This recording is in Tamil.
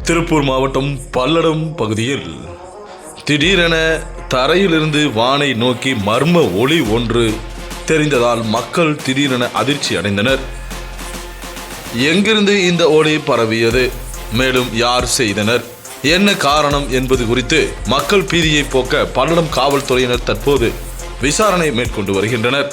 திருப்பூர் மாவட்டம் பல்லடம் பகுதியில் திடீரென தரையிலிருந்து வானை நோக்கி மர்ம ஒளி ஒன்று தெரிந்ததால் மக்கள் திடீரென அதிர்ச்சி அடைந்தனர். எங்கிருந்து இந்த ஒளி பரவியது? மேலும் யார் செய்தனர்? என்ன காரணம் என்பது குறித்து மக்கள் பீதியை போக்க பல்லடம் காவல்துறையினர் தற்போது விசாரணை மேற்கொண்டு வருகின்றனர்.